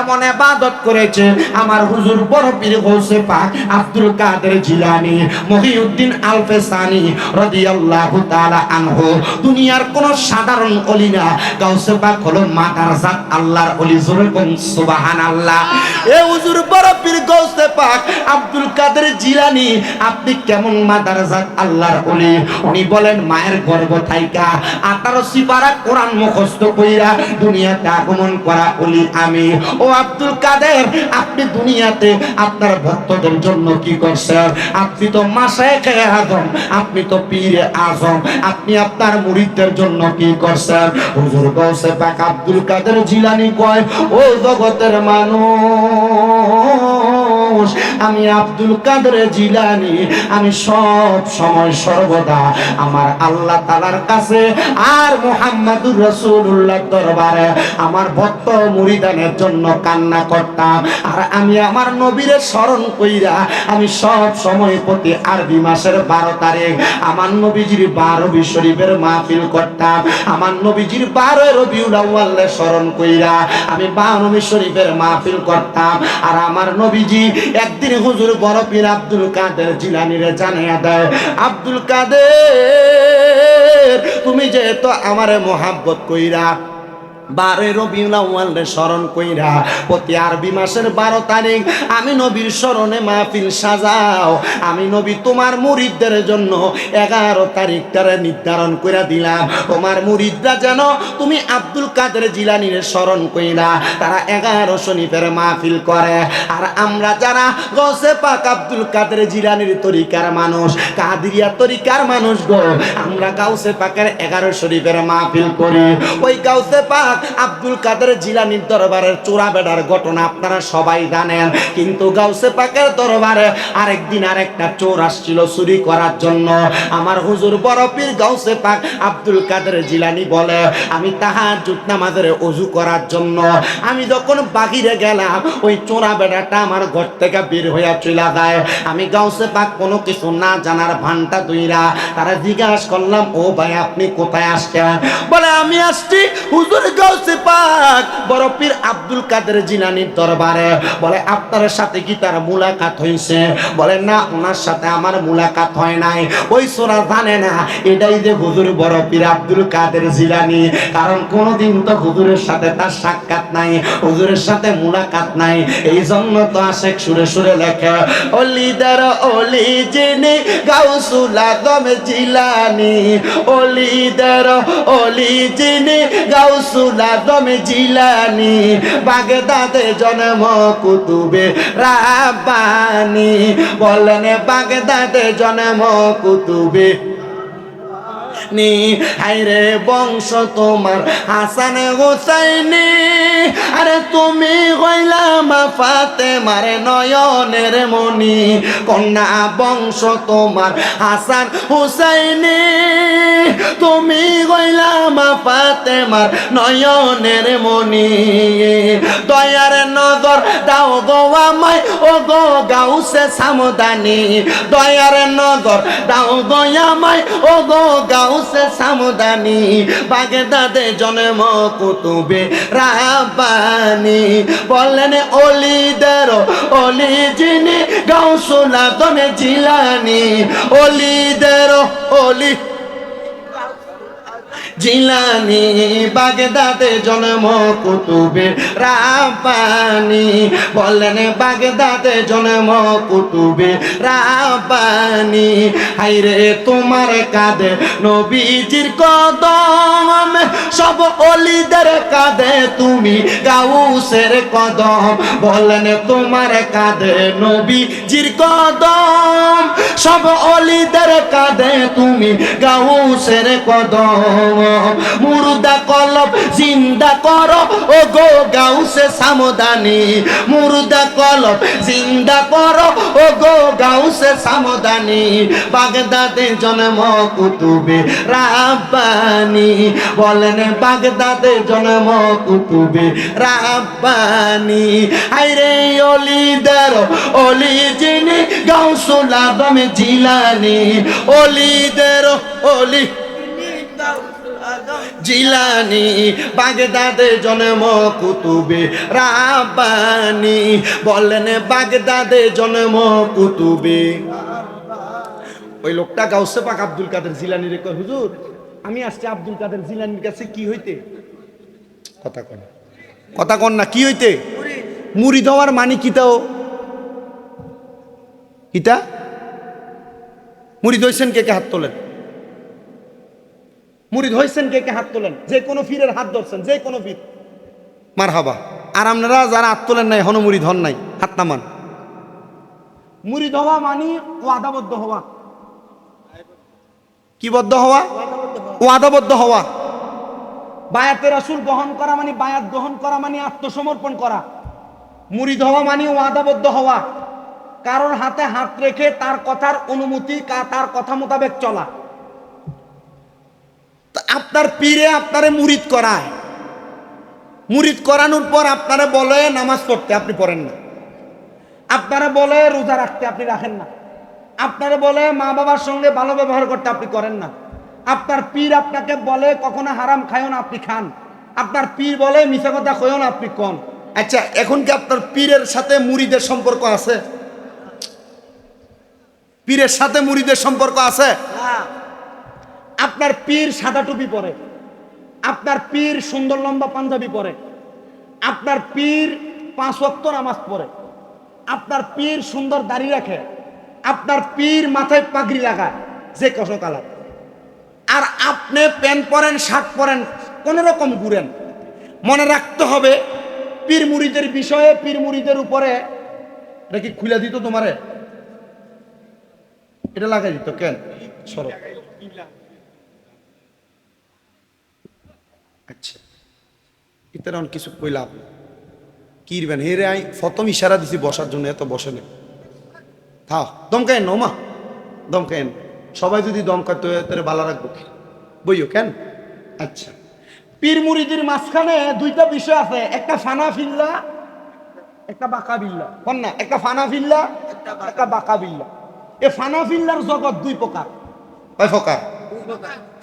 এমন এবাদত করেছে। আমার হুজুর বড় পীর গৌসে পাক আব্দুল কাদের জিলানি, মহিউদ্দিন আলফেসানি রাদিয়াল্লাহু তাআলা আনহু। দুনিয়ার কোন সাধারণ অলি না। গাউসে পাক হলো মাতার জাত আল্লাহর অলি, জোরে কোন সুবহানাল্লাহ। এ হুজুর বড় পীর গৌসে পাক আব্দুল কাদের জিলানি, আপনি কেমন মাতার জাত আল্লাহর অলি? উনি বলেন, মায়ের গর্ভ থাইকা। আঠারো সিপারা কোরআন মুখস্থ কইরা দুনিয়াতে আগমন করা অলি আমি। ও আব্দুল কাদের, আপনি দুনিয়াতে আপনার ভক্তদের জন্য কি করছেন? আপনি তো মাসায় আজম, আপনি তো পীরে আজম, আপনি আপনার মুরিদদের জন্য কি করছেন? হুজুর গৌসে পাক আব্দুল কাদের জিলানি কয়, ও জগতের মানুষ আমি আব্দুল কাদের জিলানি। আমি সব সময় সর্বদা আমার আল্লাহ তালার কাছে আর মুহাম্মাদুর রাসূলুল্লাহ দরবারে আমার ভক্ত মুরিদানের জন্য কান্না করতাম। আর আমি আমার নবীরে স্মরণ কইরা আমি সব সময় প্রতি আরবি মাসের বারো তারিখ আমার নবীজির বারো শরীফের মাহফিল করতাম। আমার নবীজির বারো রবিউল আউয়ালে স্মরণ কইরা আমি বারো শরীফের মাহফিল করতাম। আর আমার নবীজি একদিন হুজুর বড় পীর আব্দুল কাদের জিলানিরে জানাইয়া দেয় আব্দুল কাদের, তুমি যেহেতু আমারে মোহাব্বত কইরা বারোই রবিউল আউয়ালে স্মরণ কইরা, প্রতি আরবি মাসের বারো তারিখ আমি নবীর স্মরণে মাহফিল সাজাও। আমি নবী তোমার মুরিদদের জন্য এগারো তারিখটারে নির্ধারণ করে দিলাম। তোমার মুরিদরা যেন তুমি আব্দুল কাদের জিলানির স্মরণ কইরা, তারা এগারো শনিফের মাহফিল করে। আর আমরা যারা গসে পাক আব্দুল কাদের জিলানির তরিকার মানুষ, কাদিরিয়া তরিকার মানুষ গো, আমরা গাউসে পাকের এগারো শরীফের মাহফিল করি। ওই গাউসে পাক আব্দুল কাদের জিলানির দরবারের চোরা বেড়ার ঘটনা আপনারা সবাই জানেন। কিন্তু গাউসে পাকের দরবারে আরেকদিন আরেকটা চোর আসছিল চুরি করার জন্য। আমার হুজুর বড় পীর গাউসে পাক আব্দুল কাদের জিলানি বলে, আমি তাহাজ্জুদ নামাজের অজু করার জন্য। আমি যখন বাহিরে গেলাম, ওই চোরা বেড়াটা আমার ঘর থেকে বের হইয়া চলে যায়। আমি গাউসে পাক কোনো কিছু না জানার ভানটা দুইরা তারা জিজ্ঞাসা করলাম, ও ভাই, আপনি কোথায় আসছেন? বলে, আমি আসছি হুজুর আব্দুল কাদের জিলানির দরবারে। সাথে কি তার মুলাকাত হয়েছে না, ওনার সাথে আমার মুলাকাত হয় নাই। ওই কারণ কোনোদিন তো হুজুরের সাথে তার সাক্ষাৎ নাই, হুজুরের সাথে মুলাকাত নাই। এই জন্য তো আশেক সুরে সুরে লেখে অলিদার অলি জেনে গাউসুল জিলানি। অলিদার অলি জেনে গাউসুল আদম জিলানি বাগদাদে জন্ম কুতুবে রাব্বানি। বলেন বাগদাদে জন্ম কুতুবে। নি হাইরে বংশ তোমার হাসান হোসাইনি। আরে তুমি হইলাম ফাতে মারে নয়নের মনি কন্যা বংশ তোমার হাসান হুসাইনি। তুমি হইলাম ফাতে মার নয়নের মনি দয়ার নজর গো গাউসে সামদানি, দয়ার নজর দাও গো আমায় ও গো গাউসে সামদানি, বাগদাদে জন্ম কুতুবে রাব্বানি বললেন অলিদের অলি যিনি গাউসুলা দমে জিলানি। অলিদের অলি জিলানি বাগদাদে জন্ম কুতুবে রাব্বানি। বললেন বাগদাদে জন্ম কুতুবে রাব্বানি। হাইরে তোমার কাঁধে নবীজির কদম, সব অলিদের কাঁধে তুমি গাউসের কদম। বললেন তোমার কাঁধে নবীজির কদম, সব অলিদের কাঁধে তুমি গাউসের কদম। মুর্দা কলব, জিন্দা করো ও গো গাউসে সামদানি, মুর্দা কলব, জিন্দা করো ও গো গাউসে সামদানি, বাগদাদে জন্ম কুতুবে রাব্বানি। বলেন, বাগদাদে জন্ম কুতুবে রাব্বানি। আইরে অলিদের অলি যিনি গাউসুল আদম জিলানি। অলিদের অলি জিলানি বাগদাদে জন্ম কুতুবে রাব্বানি। বললেন বাগদাদে জন্ম কুতুবে। ওই লোকটা গাউসে পাক আব্দুল কাদের জিলানি রে কয়, হুজুর, আমি আসছি আব্দুল কাদের জিলানির কাছে, কি হইতে? কথা কন। কথা কন না, কি হইতে? মুড়ি দেওয়ার মানি কিতাও কিতা মুড়ি ধইছেন কে কে হাত তোলেন? মুড়ি ধইছেন কে কে হাত তোলেন? যে কোনো ফিরের হাত ধরছেন, যে কোনো ফির মার হাবা আর আপনারা যারা হাত তোলেন নাই হনো মুড়ি ধন নাই, হাত নামান মুড়ি ধোয়া মানি ওয়াদাবদ্ধ হওয়া। কি বদ্ধ হওয়া? ওয়াদাবদ্ধ হওয়া। বায়াতের রাসূল বহন করা মানে বায়াত গ্রহণ করা মানে আত্মসমর্পণ করা। মুড়ি ধোয়া মানে ওয়াদাবদ্ধ হওয়া। কারোর হাতে হাত রেখে তার কথার অনুমতি তার কথা মোতাবেক চলা। আপনার পীরে আপনারে মুরিদ করায়। মুরিদ করানোর পর আপনারা বলে নামাজ পড়তে আপনি পড়েন না। আপনারা বলে রোজা রাখতে আপনি রাখেন না। আপনারা বলে মা বাবার সঙ্গে ভালো ব্যবহার করতে আপনি করেন না। আপনার পীর আপনাকে বলে কখনো হারাম খায়ও না আপনি খান। আপনার পীর বলে মিশা কথা কয়ও না আপনি কন। আচ্ছা এখন কি আপনার পীরের সাথে মুড়িদের সম্পর্ক আছে? পীরের সাথে মুড়িদের সম্পর্ক আছে? আপনার পীর সাদা টুপি পরে, আপনার পীর সুন্দর লম্বা পাঞ্জাবি পরে, আপনার পীর পাঁচ ওয়াক্ত নামাজ পড়ে, আপনার পীর সুন্দর দাড়ি রাখে, আপনার পীর মাথায় পাগড়ি লাগায়, যে কত কালার। আর আপনি প্যান্ট পরেন, শার্ট পরেন, কোন রকম ঘুরেন। মনে রাখতে হবে, পীর মুড়িদের বিষয়ে, পীর মুড়িদের উপরে, এটা কি খুলে দিত তোমারে? এটা লাগাই দিত কেন? সরো। আচ্ছা। ইতার অন কিছু কইলাম। কি ইরবেন হে রে আই প্রথম ইশারা দিছি বসার জন্য এত বসে নেই। থাও দমকায়েন না মা দমকায়েন। সবাই যদি দমকায় তো তোরে ভালো রাখব? বইও কেন? আচ্ছা। পীর মুরিদির মাঝখানে দুইটা বিষয় আছে। একটা ফানা ফিল্লা একটা বাঁকা বিল্লা। কোন না? একটা ফানা ফিল্লা একটা বাঁকা বিল্লা। এ ফানা ফিল্লার জগৎ দুই প্রকার। কয় প্রকার।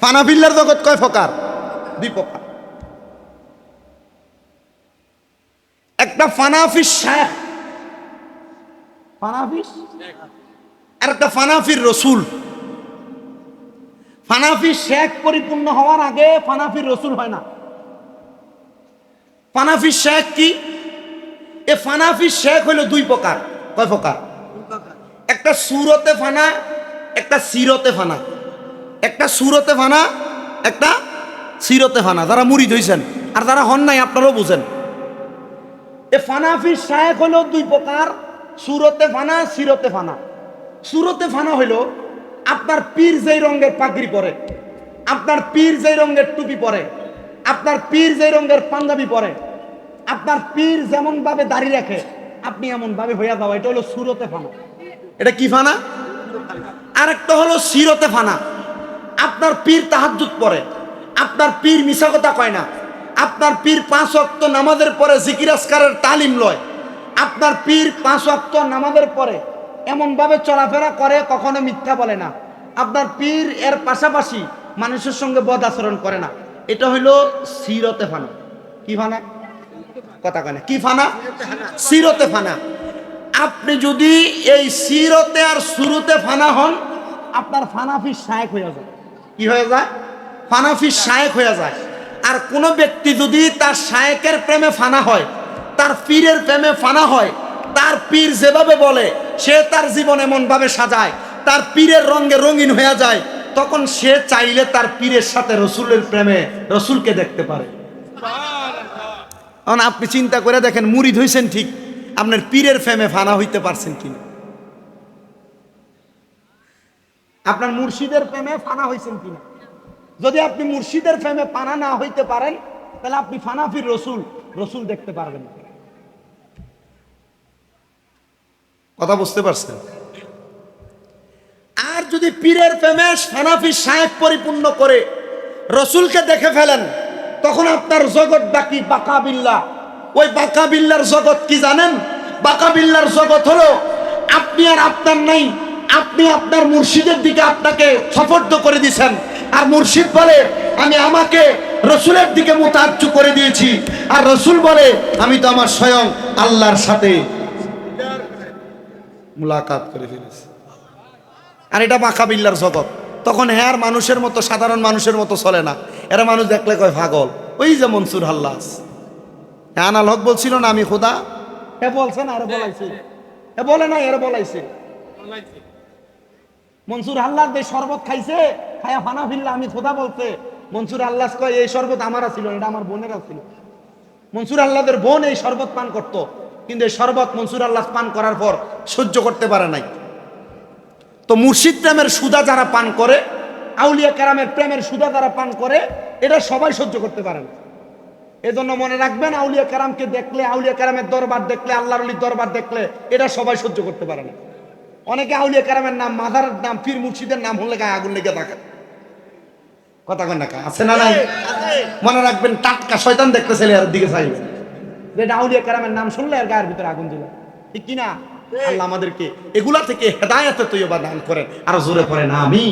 ফানা ফিল্লার জগৎ কয় প্রকার? দুই প্রকার। একটা ফানাফিস শেখ ফানাফিস আর একটা ফানাফির রসুল। ফানাফির শেখ পরিপূর্ণ হওয়ার আগে ফানাফির রসুল হয় না। ফানাফির শেখ কি? এ ফানাফির শেখ হইল দুই প্রকার। কয় প্রকার? একটা সুরতে ফানা একটা সিরতে ফানা। একটা সুরতে ফানা একটা সিরতে ফানা। যারা মুড়ি ধইছেন আর যারা হন নাই আপনারাও বুঝেন। এ ফানাফির শায়েক হলো দুই প্রকার, সুরতে ফানা, সিরতে ফানা। সুরতে ফানা হইল আপনার পীর যেই রঙের পাগড়ি পরে, আপনার পীর যেই রঙের টুপি পরে, আপনার পীর যেই রঙের পাঞ্জাবি পরে, আপনার পীর যেমন ভাবে দাড়ি রাখে, আপনি এমন ভাবে হইয়া যাওয়া এটা হলো সুরতে ফানা। এটা কি ফানা? আর একটা হলো সিরতে ফানা। আপনার পীর তাহাজ্জুদ পড়ে আপনার পীর মিশা কথা কয় না আপনার পীর পাঁচ অক্ত নামাজের পরে জিকিরাজকারের তালিম লয়। আপনার পীর পাঁচ অক্ত নামাজের পরে এমনভাবে চলাফেরা করে, কখনো মিথ্যা বলে না। আপনার পীর এর পাশাপাশি মানুষের সঙ্গে বদ আচরণ করে না। এটা হইল সিরতে ফানা। কি ফানা? কথা কয় কি ফানা? সিরতে ফানা। আপনি যদি এই সিরতে আর শুরুতে ফানা হন, আপনার ফানাফি শায়েক হয়ে যায় কি হয়ে যায়? ফানাফি শায়েক হয়ে যায়। আর কোনো ব্যক্তি যদি তার শায়েকের প্রেমে ফানা হয়, তার পীরের প্রেমে ফানা হয়, তার পীর যেভাবে বলে, সে তার জীবন এমনভাবে সাজায়, তার পীরের রঙে রঙিন হয়ে যায়, তখন সে চাইলে তার পীরের সাথে রসুলের প্রেমে রসুলকে দেখতে পারে। কারণ আপনি চিন্তা করে দেখেন মুড়িদ হইছেন ঠিক, আপনার পীরের প্রেমে ফানা হইতে পারছেন কিনা? আপনার মুর্শিদের প্রেমে ফানা হইছেন কিনা? যদি আপনি মুর্শিদের প্রেমে পানা না হইতে পারেন তাহলে আপনি ফানাফির রসুল রসুল দেখতে পারবেন কথা বুঝতে পারছেন? আর যদি পীরের প্রেমে ফানাফি সাহেব পরিপূর্ণ করে রসুলকে দেখে ফেলেন তখন আপনার জগৎ বাকি বাকা বিল্লা। ওই বাকা বিল্লার জগৎ কি জানেন? বাকা বিল্লার জগৎ হলো আপনি আর আপনার নাই আপনি আপনার মুর্শিদের দিকে আপনাকে সফর্দ করে দিছেন। আর মুর্শিদ বলে, আমি আমাকে রসুলের দিকে মোতাচ্ছু করে দিয়েছি। আর রসুল বলে, আমি তো আমার স্বয়ং আল্লাহর সাথে মুলাকাত করে ফেলেছি। আর এটা মাখাবিল্লার জগৎ। তখন হ্যাঁ আর মানুষের মতো, সাধারণ মানুষের মতো চলে না। এরা মানুষ দেখলে কয়, পাগল। ওই যে মনসুর হাল্লাস। হ্যাঁ আনাল হক বলছিল না, আমি খোদা? এ বলছে না এরা বলাইছে। এ বলে না এরা বলাইছে। মনসুর আল্লাহ যে শরবত খাইছে, খায়া ফানা ফিরলা আমি খোদা বলছে, মনসুর আল্লাহ কয়, এই শরবত আমার ছিল এটা আমার বোনেরা ছিল মনসুর আল্লাহদের বোন এই শরবত পান করত, কিন্তু এই শরবত মনসুর আল্লাহ পান করার পর সহ্য করতে পারে নাই। তো মুর্শিদ প্রেমের সুদা যারা পান করে, আউলিয়া কেরামের প্রেমের সুদা যারা পান করে এটা সবাই সহ্য করতে পারে না। এজন্য মনে রাখবেন, আউলিয়া কেরামকে দেখলে, আউলিয়া কেরামের দরবার দেখলে, আল্লাহর দরবার দেখলে এটা সবাই সহ্য করতে পারে না। অনেকে আউলিয়া কেরামের নাম মাদার নাম পীর মুর্শিদের নাম হলে গায়ে আগুন লেগে থাকে। কথা কন আছে না নাই? মনে রাখবেন টাটকা শয়তান দেখতে ছেলে আর দিকে চাইবে। যেটা আউলিয়া কেরামের নাম শুনলে আর গায়ের ভিতরে আগুন দিল ঠিক কি না? আল্লাহ আমাদেরকে এগুলা থেকে হেদায়তে তৈবা দান করেন। আর জোরে পড়ে না আমি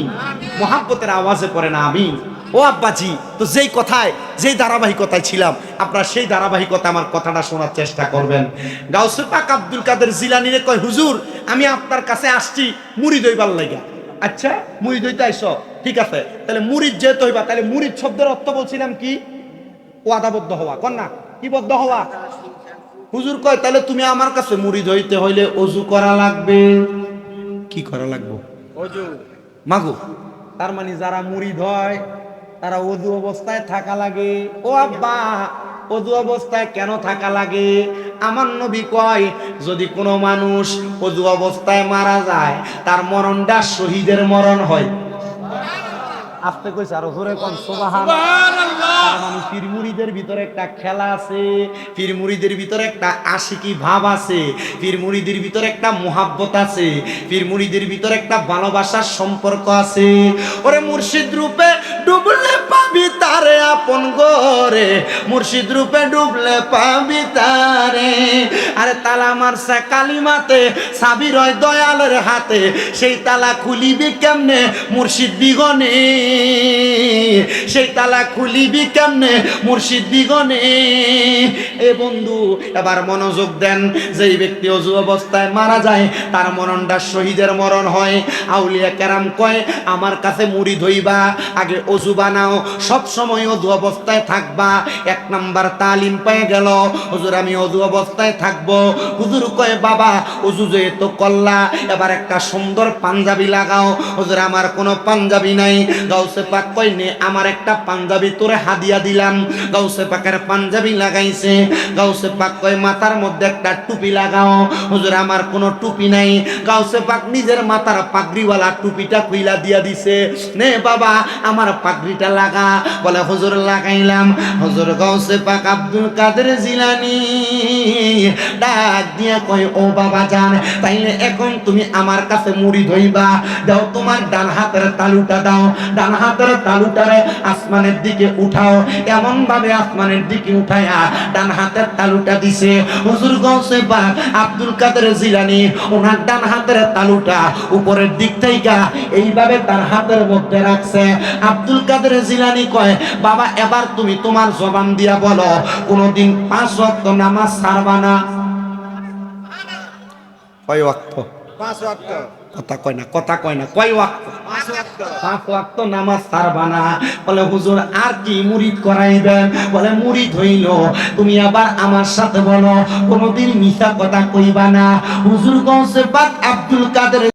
মহাব্বতের আওয়াজে পড়ে না আমি ও আব্বাজি তো যেই কথায় যেই ধারাবাহিকতায় ছিলাম আপনার সেই ধারাবাহিকতা আমার কথাটা শোনার চেষ্টা করবেন। গাউসে পাক আব্দুল কাদের জিলানিরে কয় হুজুর আমি আপনার কাছে আসছি মুড়ি দইবার লাগা আচ্ছা মুড়ি দইতে আইস ঠিক আছে তাহলে মুড়িদ যেহেতু হইবা তাহলে মুড়ির শব্দের অর্থ বলছিলাম কি? ওয়াদাবদ্ধ হওয়া কন না কি বদ্ধ হওয়া? হুজুর কয় তাহলে তুমি আমার কাছে মুড়ি হইতে হইলে অজু করা লাগবে। কি করা লাগবে? অজু। মাগো তার মানে যারা মুড়ি হয় তারা অজু অবস্থায় থাকা লাগে। ও আব্বা অজু অবস্থায় কেন থাকা লাগে? আমার নবী কয় যদি কোনো মানুষ অজু অবস্থায় মারা যায় তার মরণটা শহীদের মরণ হয়। আস্তে কইছে আরও জোরে কোন সুবহান। মানে পীরমুড়িদের ভিতরে একটা খেলা আছে পীরমুড়িদের ভিতরে একটা আশিকি ভাব আছে পীরমুড়িদের ভিতরে একটা মোহাব্বত আছে পীরমুড়িদের ভিতরে একটা ভালোবাসার সম্পর্ক আছে। ওরে মুর্শিদ রূপে ডুবলে পাবি তারে আপন গরে মুর্শিদ রূপে ডুবলে পাবি তারে। আরে তালা মারছে কালিমাতে, সাবির হয় দয়ালের হাতে, সেই তালা খুলিবি কেমনে মুর্শিদ বিগনে সেই তালা খুলিবি কেমনে মুর্শিদ বিগনে এ বন্ধু, এবার মনোযোগ দেন, যেই ব্যক্তি অজু অবস্থায় মারা যায়, তার মরণটা শহীদের মরণ হয়। আউলিয়া কেরাম কয়, আমার কাছে মুড়ি ধইবা, আগে অজু বানাও সব সময় অজু অবস্থায় থাকবা। এক নাম্বার তালিম পেয়ে গেল। হুজুর, আমি অজু অবস্থায় থাকব। হুজুর কয়, বাবা, অজু তো করলা, এবার একটা সুন্দর পাঞ্জাবি লাগাও। হুজুর, আমার কোনো পাঞ্জাবি নাই। গাউসে পাক কয়, নে, আমার একটা পাঞ্জাবি তোরে হাদিয়া দিলাম। গাউসে পাকের পাঞ্জাবি লাগাইছে। গাউসে পাক কয়, মাথার মধ্যে একটা টুপি লাগাও। হুজুর, আমার কোনো টুপি নাই। গাউসে পাক নিজের মাথার পাগড়িওয়ালা টুপিটা খুইলা দিয়া দিছে। নে, বাবা, আমার পাগড়িটা লাগা, বলে হুজুর লাগাইলাম। হুজুর গাউসে পাক আব্দুল কাদের জিলানি। ডাক দিয়া কয়, ও বাবা জান, তাইলে এখন তুমি আমার কাছে মুড়ি ধইবা। দাও তোমার ডান হাতের তালুটা দাও, ডান হাতের তালুটারে আসমানের দিকে উঠাও। এমন ভাবে আসমানের দিকে উঠায়া ডান হাতের তালুটা দিছে। হুজুর গৌসে পাক আব্দুল কাদের জিলানি, ওনার ডান হাতের তালুটা উপরের দিক থেকে এইভাবে তার হাতের মধ্যে রাখছে। আব্দুল কাদের জিলানি কয় বাবা এবার তুমি তোমার জবান দিয়া বলো কোনোদিন পাঁচ ওয়াক্ত নামাজ ছাড়বা না? কয় ওয়াক্ত? পাঁচ ওয়াক্ত। কথা কয় না কথা কয় না কয় ওয়াক্ত? পাঁচ ওয়াক্ত। নামাজ ছাড়বা না। বলে হুজুর আর কি মুরিদ করাইবেন বলে মুরিদ হইল। তুমি আবার আমার সাথে বলো কোনোদিন মিথ্যা কথা কইবা না। হুজুর গৌসে পাক আব্দুল কাদের